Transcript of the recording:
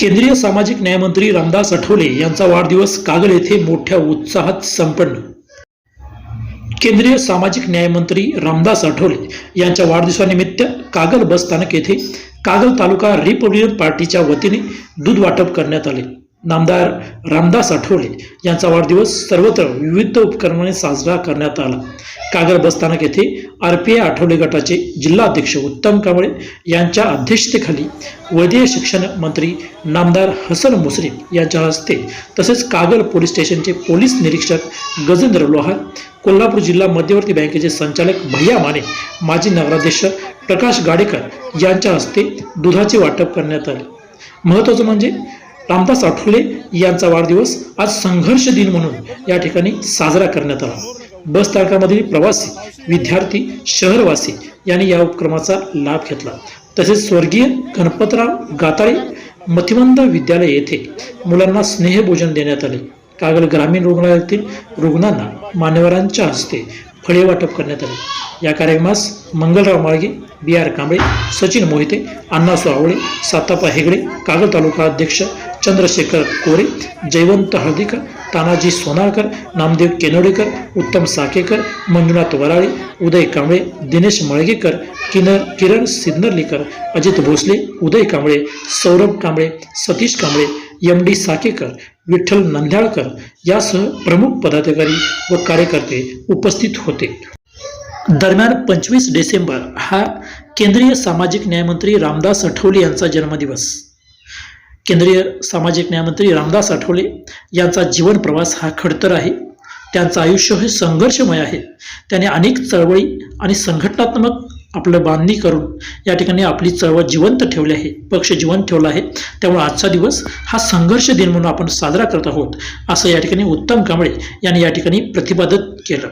केंद्रीय सामाजिक न्यायमंत्री रामदास आठवले यांचा वाढदिवस कागल येथे मोठ्या उत्साहात संपन्न. केंद्रीय सामाजिक न्यायमंत्री रामदास आठवले यांच्या वाढदिवसानिमित्त कागल बस स्थानक येथे कागल तालुका रिपब्लिकन पार्टीच्या वतीने दूध वाटप करण्यात आले. नामदार रामदास आठवले यांचा वाढदिवस सर्वत्र विविध उपक्रमाने साजरा करण्यात आला. कागर बस स्थानक येथे आर पी ए आठवले गटाचे जिल्हाध्यक्ष उत्तम कांबळे यांच्या अध्यक्षतेखाली वैद्यकीय शिक्षण मंत्री नामदार हसन मुश्रीफ यांच्या हस्ते तसेच कागल पोलीस स्टेशनचे पोलीस निरीक्षक गजेंद्र लोहार कोल्हापूर जिल्हा मध्यवर्ती बँकेचे संचालक भैया माने माजी नगराध्यक्ष प्रकाश गाडेकर यांच्या हस्ते दुधाचे वाटप करण्यात आले. महत्त्वाचं म्हणजे रामदास आठवले यांचा वाढदिवस आज संघर्ष दिन म्हणून या ठिकाणी साजरा करण्यात आला. बस स्थानकामधील प्रवासी विद्यार्थी शहरवासी यांनी या उपक्रमाचा लाभ घेतला. तसेच स्वर्गीय गणपतराव गाताळे मतिमंद विद्यालय येथे मुलांना स्नेहभोजन देण्यात आले. कागल ग्रामीण रुग्णालयातील रुग्णांना मान्यवरांच्या हस्ते फळे वाटप करण्यात आले. या कार्यक्रमास मंगलराव माळगे बी आर कांबळे सचिन मोहिते अण्णासू आवळे सातापा हेगडे कागल तालुका अध्यक्ष चंद्रशेखर कोरे जयवंत हळदीकर तानाजी सोनाळकर नामदेव केनोडेकर उत्तम साकेकर मंजुनाथ वराळे उदय कांबळे दिनेश मळगेकर किनर किरण सिन्नर्लीकर अजित भोसले उदय कांबळे सौरभ कांबळे सतीश कांबळे एम डी साकेकर विठ्ठल नंद्याळकर यासह प्रमुख पदाधिकारी व कार्यकर्ते उपस्थित होते. दरम्यान पंचवीस डिसेंबर हा केंद्रीय सामाजिक न्यायमंत्री रामदास आठवले यांचा जन्मदिवस. केंद्रीय सामाजिक न्यायमंत्री रामदास आठवले यांचा जीवन प्रवास हा खडतर आहे. त्यांचं आयुष्य हे संघर्षमय आहे. त्याने अनेक चळवळी आणि संघटनात्मक आपलं बांधणी करून या ठिकाणी आपली चळवळ जिवंत ठेवली आहे पक्ष जिवंत ठेवला आहे. त्यामुळे आजचा दिवस हा संघर्ष दिन म्हणून आपण साजरा करत आहोत. असं या ठिकाणी उत्तम कांबळे यांनी या ठिकाणी प्रतिपादित केलं.